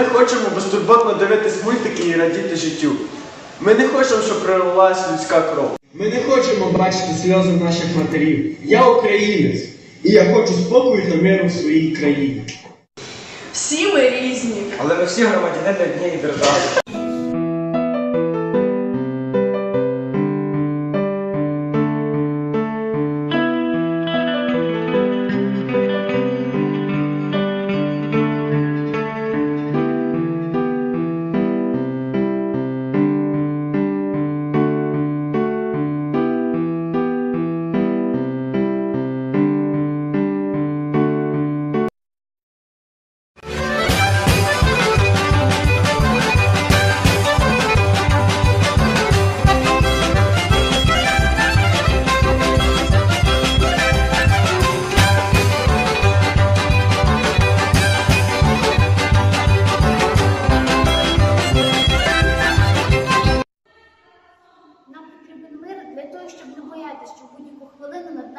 Ми хочемо безтурботно дивитись мультики і радіти життю. Ми не хочемо, щоб пролилась людська кров. Ми не хочемо бачити сльози наших матерів. Я українець, і я хочу спокою та миру в своїй країні. Всі ми різні. Але ми всі громадяни однієї держави.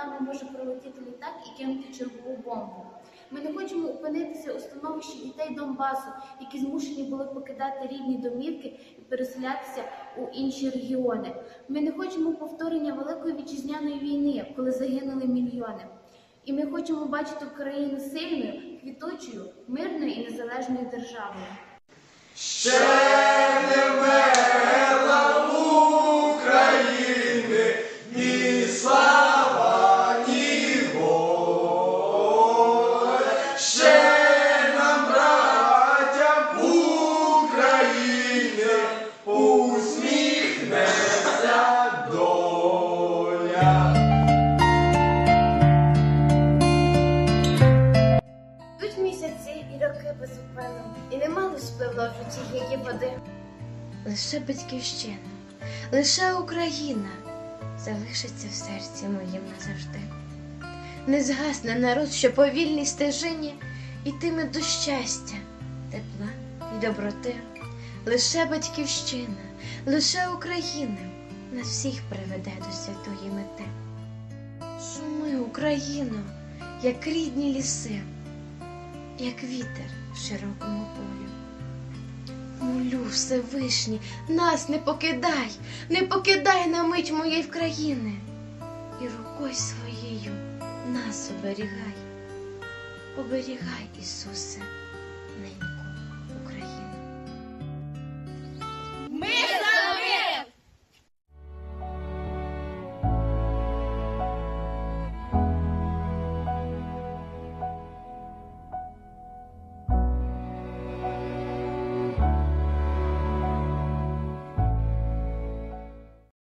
Нами може прилетіти літак і кинути чергову бомбу. Ми не хочемо опинитися у становищі дітей Донбасу, які змушені були покидати рідні домівки і переселятися у інші регіони. Ми не хочемо повторення Великої вітчизняної війни, коли загинули мільйони. І ми хочемо бачити Україну сильною, квіточою, мирною і незалежною державою. Тут безупинно, і нема лиш пливла в її води. Лише батьківщина, лише Україна залишиться в серці моїм назавжди. Не згасне народ, що по вільній стежині йтиме до щастя, тепла і доброти. Лише батьківщина, лише Україна нас всіх приведе до святої мети. Шуми, Україно, як рідні ліси, як вітер в широкому полю. Молю, Всевишній, нас не покидай, не покидай на мить моєї країни, і рукою своєю нас оберігай, оберігай, Ісусе, неньку.